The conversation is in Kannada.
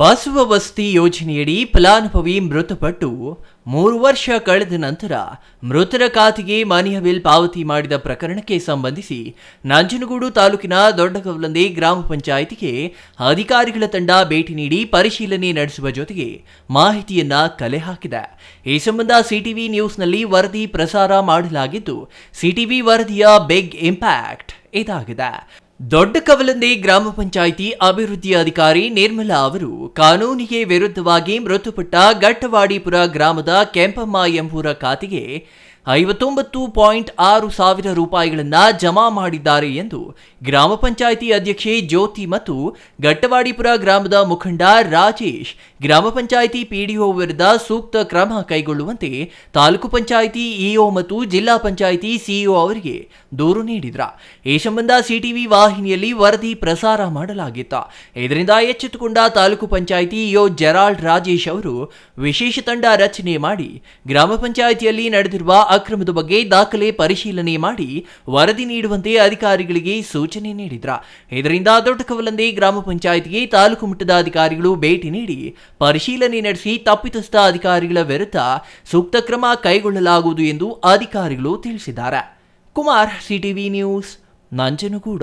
ಬಸವ ವಸತಿ ಯೋಜನೆಯಡಿ ಫಲಾನುಭವಿ ಮೃತಪಟ್ಟು ಮೂರು ವರ್ಷ ಕಳೆದ ನಂತರ ಮೃತರ ಖಾತೆಗೆ ಮಾನ್ಯ ಬಿಲ್ ಪಾವತಿ ಮಾಡಿದ ಪ್ರಕರಣಕ್ಕೆ ಸಂಬಂಧಿಸಿ ನಂಜನಗೂಡು ತಾಲೂಕಿನ ದೊಡ್ಡಗವಲಂದೆ ಗ್ರಾಮ ಪಂಚಾಯಿತಿಗೆ ಅಧಿಕಾರಿಗಳ ತಂಡ ಭೇಟಿ ನೀಡಿ ಪರಿಶೀಲನೆ ನಡೆಸುವ ಜೊತೆಗೆ ಮಾಹಿತಿಯನ್ನ ಕಲೆ ಹಾಕಿದೆ. ಈ ಸಂಬಂಧ ಸಿಟಿವಿ ನ್ಯೂಸ್ನಲ್ಲಿ ವರದಿ ಪ್ರಸಾರ ಮಾಡಲಾಗಿದ್ದು, ಸಿಟಿವಿ ವರದಿಯ ಬಿಗ್ ಇಂಪ್ಯಾಕ್ಟ್ ಇದಾಗಿದೆ. ದೊಡ್ಡ ಕವಲಂದೆ ಗ್ರಾಮ ಪಂಚಾಯಿತಿ ಅಭಿವೃದ್ಧಿ ಅಧಿಕಾರಿ ನಿರ್ಮಲಾ ಅವರು ಕಾನೂನಿಗೆ ವಿರುದ್ಧವಾಗಿ ಮೃತಪಟ್ಟ ಗಟ್ಟವಾಡಿಪುರ ಗ್ರಾಮದ ಕೆಂಪಮ್ಮ ಎಂಬುವರ ಖಾತೆಗೆ ಐವತ್ತೊಂಬತ್ತು ಪಾಯಿಂಟ್ ಆರು ಸಾವಿರ ರೂಪಾಯಿಗಳನ್ನು ಜಮಾ ಮಾಡಿದ್ದಾರೆ ಎಂದು ಗ್ರಾಮ ಪಂಚಾಯಿತಿ ಅಧ್ಯಕ್ಷೆ ಜ್ಯೋತಿ ಮತ್ತು ಗಟ್ಟವಾಡಿಪುರ ಗ್ರಾಮದ ಮುಖಂಡ ರಾಜೇಶ್, ಗ್ರಾಮ ಪಂಚಾಯಿತಿ ಪಿಡಿಒ ವಿರುದ್ಧ ಸೂಕ್ತ ಕ್ರಮ ಕೈಗೊಳ್ಳುವಂತೆ ತಾಲೂಕು ಪಂಚಾಯಿತಿ ಇಒ ಮತ್ತು ಜಿಲ್ಲಾ ಪಂಚಾಯಿತಿ ಸಿಇಒ ಅವರಿಗೆ ದೂರು ನೀಡಿದ್ರ. ಈ ಸಂಬಂಧ ಸಿಟಿವಿ ವಾಹಿನಿಯಲ್ಲಿ ವರದಿ ಪ್ರಸಾರ ಮಾಡಲಾಗಿತ್ತು. ಇದರಿಂದ ಎಚ್ಚೆತ್ತುಕೊಂಡ ತಾಲೂಕು ಪಂಚಾಯಿತಿ ಇಒ ಜೆರಾಲ್ಡ್ ರಾಜೇಶ್ ಅವರು ವಿಶೇಷ ತಂಡ ರಚನೆ ಮಾಡಿ ಗ್ರಾಮ ಪಂಚಾಯಿತಿಯಲ್ಲಿ ನಡೆದಿರುವ ಅಕ್ರಮದ ಬಗ್ಗೆ ದಾಖಲೆ ಪರಿಶೀಲನೆ ಮಾಡಿ ವರದಿ ನೀಡುವಂತೆ ಅಧಿಕಾರಿಗಳಿಗೆ ಸೂಚನೆ ನೀಡಿದ್ರ. ಇದರಿಂದ ದೊಡ್ಡಕವಲಂದೆ ಗ್ರಾಮ ಪಂಚಾಯಿತಿಗೆ ತಾಲೂಕು ಮಟ್ಟದ ಅಧಿಕಾರಿಗಳು ಭೇಟಿ ನೀಡಿ ಪರಿಶೀಲನೆ ನಡೆಸಿ ತಪ್ಪಿತಸ್ಥ ಅಧಿಕಾರಿಗಳ ವಿರುದ್ಧ ಸೂಕ್ತ ಕ್ರಮ ಕೈಗೊಳ್ಳಲಾಗುವುದು ಎಂದು ಅಧಿಕಾರಿಗಳು ತಿಳಿಸಿದ್ದಾರೆ. Kumar, CTV news, Nanjangud.